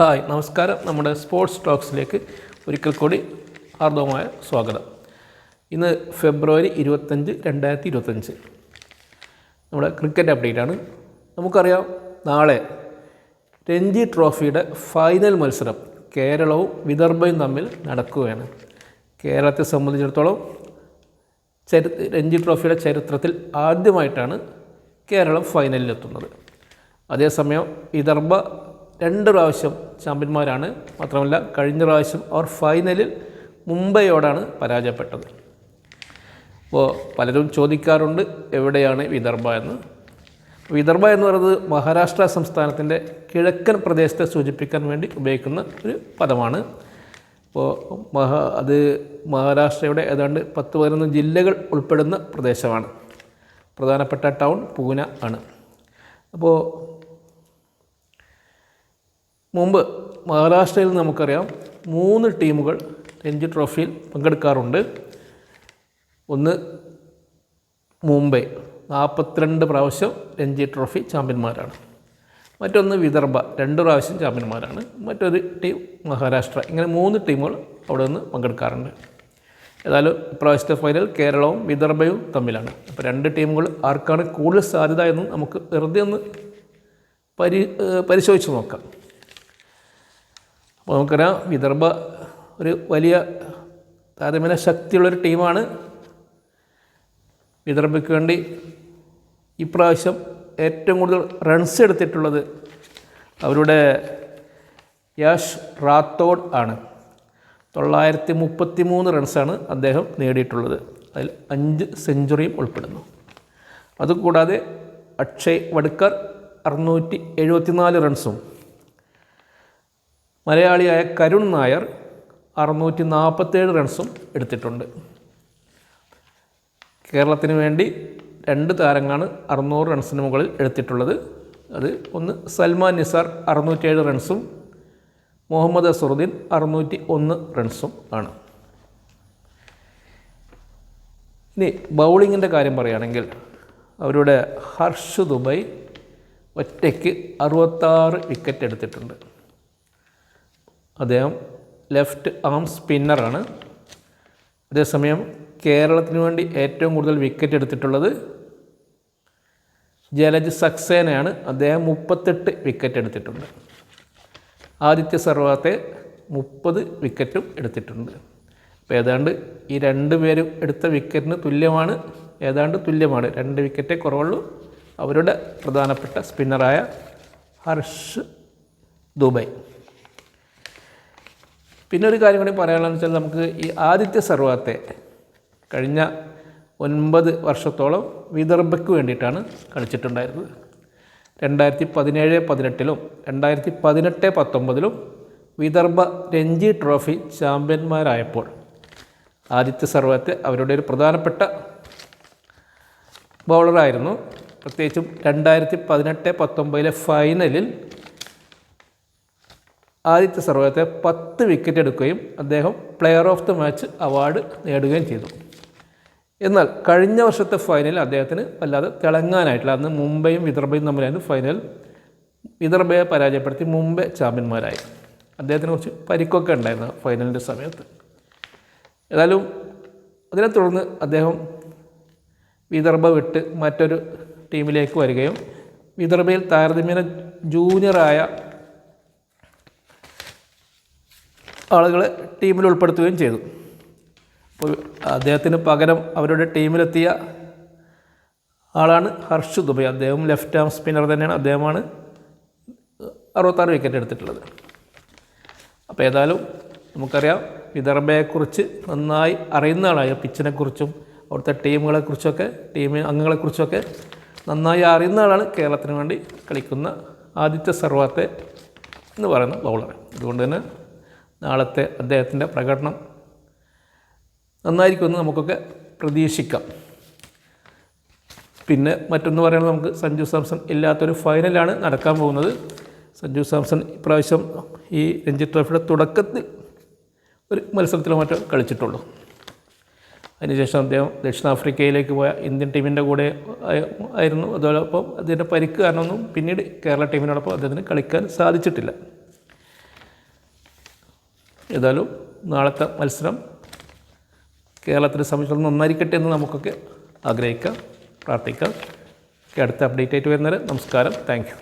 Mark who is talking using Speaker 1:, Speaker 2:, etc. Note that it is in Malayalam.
Speaker 1: ഹായ് നമസ്കാരം. നമ്മുടെ സ്പോർട്സ് ടോക്സിലേക്ക് ഒരിക്കൽ കൂടി ഹാർദവമായ സ്വാഗതം. ഇന്ന് ഫെബ്രുവരി ഇരുപത്തഞ്ച് രണ്ടായിരത്തി ഇരുപത്തഞ്ച്. നമ്മുടെ ക്രിക്കറ്റ് അപ്ഡേറ്റ് ആണ്. നമുക്കറിയാം നാളെ രഞ്ജി ട്രോഫിയുടെ ഫൈനൽ മത്സരം കേരളവും വിദർഭയും തമ്മിൽ നടക്കുകയാണ്. കേരളത്തെ സംബന്ധിച്ചിടത്തോളം ചരി രഞ്ജി ട്രോഫിയുടെ ചരിത്രത്തിൽ ആദ്യമായിട്ടാണ് കേരളം ഫൈനലിലെത്തുന്നത് അതേസമയം വിദർഭ രണ്ട് പ്രാവശ്യം ചാമ്പ്യന്മാരാണ്. മാത്രമല്ല കഴിഞ്ഞ പ്രാവശ്യം അവർ ഫൈനലിൽ മുംബൈയോടാണ് പരാജയപ്പെട്ടത്. അപ്പോൾ പലരും ചോദിക്കാറുണ്ട് എവിടെയാണ് വിദർഭ എന്ന്. വിദർഭ എന്ന് പറയുന്നത് മഹാരാഷ്ട്ര സംസ്ഥാനത്തിന്റെ കിഴക്കൻ പ്രദേശത്തെ സൂചിപ്പിക്കാൻ വേണ്ടി ഉപയോഗിക്കുന്ന ഒരു പദമാണ്. അപ്പോൾ മഹാ അത് മഹാരാഷ്ട്രയുടെ ഏതാണ്ട് പത്ത് പതിനൊന്ന് ജില്ലകൾ ഉൾപ്പെടുന്ന പ്രദേശമാണ്. പ്രധാനപ്പെട്ട ടൗൺ പൂന ആണ്. അപ്പോൾ മുമ്പ് മഹാരാഷ്ട്രയിൽ നമുക്കറിയാം മൂന്ന് ടീമുകൾ രഞ്ജി ട്രോഫിയിൽ പങ്കെടുക്കാറുണ്ട്. ഒന്ന് മുംബൈ നാൽപ്പത്തിരണ്ട് പ്രാവശ്യം രഞ്ജി ട്രോഫി ചാമ്പ്യന്മാരാണ്. മറ്റൊന്ന് വിദർഭ രണ്ട് പ്രാവശ്യം ചാമ്പ്യന്മാരാണ്. മറ്റൊരു ടീം മഹാരാഷ്ട്ര ഇങ്ങനെ മൂന്ന് ടീമുകൾ അവിടെ നിന്ന് പങ്കെടുക്കാറുണ്ട്. ഏതായാലും ഇപ്രാവശ്യത്തെ ഫൈനൽ കേരളവും വിദർഭയും തമ്മിലാണ്. അപ്പോൾ രണ്ട് ടീമുകൾ ആർക്കാണ് കൂടുതൽ സാധ്യത എന്ന് നമുക്ക് വെറുതെ ഒന്ന് പരി പരിശോധിച്ച് നോക്കാം. അപ്പോൾ നമുക്കറിയാം വിദർഭ ഒരു വലിയ താരതമ്യേന ശക്തിയുള്ളൊരു ടീമാണ്. വിദർഭയ്ക്ക് വേണ്ടി ഇപ്രാവശ്യം ഏറ്റവും കൂടുതൽ റൺസ് എടുത്തിട്ടുള്ളത് അവരുടെ യാഷ് റാത്തോഡ് ആണ്. തൊള്ളായിരത്തി മുപ്പത്തി മൂന്ന് റൺസാണ് അദ്ദേഹം നേടിയിട്ടുള്ളത്. അതിൽ അഞ്ച് സെഞ്ചുറിയും ഉൾപ്പെടുന്നു. അതുകൂടാതെ അക്ഷയ് വടുക്കർ അറുന്നൂറ്റി എഴുപത്തിനാല് റൺസും മലയാളിയായ കരുൺ നായർ അറുന്നൂറ്റി നാൽപ്പത്തേഴ് റൺസും എടുത്തിട്ടുണ്ട്. കേരളത്തിന് വേണ്ടി രണ്ട് താരങ്ങളാണ് അറുന്നൂറ് റൺസിന് മുകളിൽ എടുത്തിട്ടുള്ളത്. അത് ഒന്ന് സൽമാൻ നിസാർ അറുന്നൂറ്റേഴ് റൺസും മുഹമ്മദ് അസറുദ്ദീൻ അറുന്നൂറ്റി ഒന്ന് റൺസും ആണ്. ഇനി ബൗളിങ്ങിന്റെ കാര്യം പറയുകയാണെങ്കിൽ അവരുടെ ഹർഷ് ദുബൈ ഒറ്റയ്ക്ക് അറുപത്താറ് വിക്കറ്റ് എടുത്തിട്ടുണ്ട്. അദ്ദേഹം ലെഫ്റ്റ് ആം സ്പിന്നറാണ്. അതേസമയം കേരളത്തിന് വേണ്ടി ഏറ്റവും കൂടുതൽ വിക്കറ്റ് എടുത്തിട്ടുള്ളത് ജലജ് സക്സേനയാണ്. അദ്ദേഹം മുപ്പത്തെട്ട് വിക്കറ്റ് എടുത്തിട്ടുണ്ട്. ആദിത്യ സർവാത്തെ മുപ്പത് വിക്കറ്റും എടുത്തിട്ടുണ്ട്. അപ്പോൾ ഏതാണ്ട് ഈ രണ്ട് പേരും എടുത്ത വിക്കറ്റിന് തുല്യമാണ്. ഏതാണ്ട് തുല്യമാണ്. രണ്ട് വിക്കറ്റേ കുറവുള്ളൂ. അവരുടെ പ്രധാനപ്പെട്ട സ്പിന്നറായ ഹർഷ് ദുബൈ. പിന്നെ ഒരു കാര്യം കൂടി പറയാനുള്ളതെന്ന് വെച്ചാൽ നമുക്ക് ഈ ആദിത്യ സർവാത്തെ കഴിഞ്ഞ ഒൻപത് വർഷത്തോളം വിദർഭയ്ക്ക് വേണ്ടിയിട്ടാണ് കളിച്ചിട്ടുണ്ടായിരുന്നത്. രണ്ടായിരത്തി പതിനേഴ് പതിനെട്ടിലും രണ്ടായിരത്തി പതിനെട്ട് പത്തൊമ്പതിലും വിദർഭ രഞ്ജി ട്രോഫി ചാമ്പ്യന്മാരായപ്പോൾ ആദിത്യ സർവത്തെ അവരുടെ ഒരു പ്രധാനപ്പെട്ട ബൗളറായിരുന്നു പ്രത്യേകിച്ചും രണ്ടായിരത്തി പതിനെട്ട് പത്തൊമ്പതിലെ ഫൈനലിൽ ആദിത്യ സർവത്തെ പത്ത് വിക്കറ്റ് എടുക്കുകയും അദ്ദേഹം player of the match award നേടുകയും ചെയ്തു. എന്നാൽ കഴിഞ്ഞ വർഷത്തെ ഫൈനലിൽ അദ്ദേഹത്തിന് വല്ലാതെ തിളങ്ങാനായിട്ടില്ല. അന്ന് മുംബൈയും വിദർഭയും തമ്മിലായിരുന്നു ഫൈനൽ വിദർഭയെ പരാജയപ്പെടുത്തി മുംബൈ ചാമ്പ്യന്മാരായി അദ്ദേഹത്തിന് കുറച്ച് പരിക്കൊക്കെ ഉണ്ടായിരുന്നു ഫൈനലിന്റെ സമയത്ത്. ഏതായാലും അതിനെ തുടർന്ന് അദ്ദേഹം വിദർഭ വിട്ട് മറ്റൊരു ടീമിലേക്ക് വരികയും വിദർഭയിൽ താരതമ്യേന ജൂനിയറായ ആളുകളെ ടീമിൽ ഉൾപ്പെടുത്തുകയും ചെയ്തു. അപ്പോൾ അദ്ദേഹത്തിന് പകരം അവരുടെ ടീമിലെത്തിയ ആളാണ് ഹർഷ് ദുബൈ. അദ്ദേഹം ലെഫ്റ്റ് ആം സ്പിന്നർ തന്നെയാണ്. അദ്ദേഹമാണ് അറുപത്താറ് വിക്കറ്റ് എടുത്തിട്ടുള്ളത്. അപ്പോൾ ഏതായാലും നമുക്കറിയാം വിദർഭയെക്കുറിച്ച് നന്നായി അറിയുന്ന ആളായ പിച്ചിനെക്കുറിച്ചും അവിടുത്തെ ടീമുകളെക്കുറിച്ചൊക്കെ ടീം അംഗങ്ങളെക്കുറിച്ചൊക്കെ നന്നായി അറിയുന്ന ആളാണ് കേരളത്തിന് വേണ്ടി കളിക്കുന്ന ആദിത്യ സർവാത്തെ എന്ന് പറയുന്ന ബൗളർ അതുകൊണ്ട് തന്നെ നാളത്തെ അദ്ദേഹത്തിന്റെ പ്രകടനം നന്നായിരിക്കുമെന്ന് നമുക്കൊക്കെ പ്രതീക്ഷിക്കാം. പിന്നെ മറ്റൊന്ന് പറയുന്നത് നമുക്ക് സഞ്ജു സാംസൺ ഇല്ലാത്തൊരു ഫൈനലാണ് നടക്കാൻ പോകുന്നത്. സഞ്ജു സാംസൺ ഇപ്രാവശ്യം ഈ രഞ്ജി ട്രോഫിയുടെ തുടക്കത്തിൽ ഒരു മത്സരത്തിൽ മറ്റോ കളിച്ചിട്ടുള്ളൂ. അതിനുശേഷം അദ്ദേഹം ദക്ഷിണാഫ്രിക്കയിലേക്ക് പോയ ഇന്ത്യൻ ടീമിന്റെ കൂടെ ആയിരുന്നു. അതോടൊപ്പം അദ്ദേഹത്തിന്റെ പരിക്ക് കാരണമൊന്നും പിന്നീട് കേരള ടീമിനോടൊപ്പം അദ്ദേഹത്തിന് കളിക്കാൻ സാധിച്ചിട്ടില്ല. ഏതായാലും നാളത്തെ മത്സരം കേരളത്തിനെ സംബന്ധിച്ചിടത്തോളം നന്നായിരിക്കട്ടെ എന്ന് നമുക്കൊക്കെ ആഗ്രഹിക്കാം പ്രാർത്ഥിക്കാം. അടുത്ത അപ്ഡേറ്റ് ആയിട്ട് വരുന്നത് നമസ്കാരം. താങ്ക്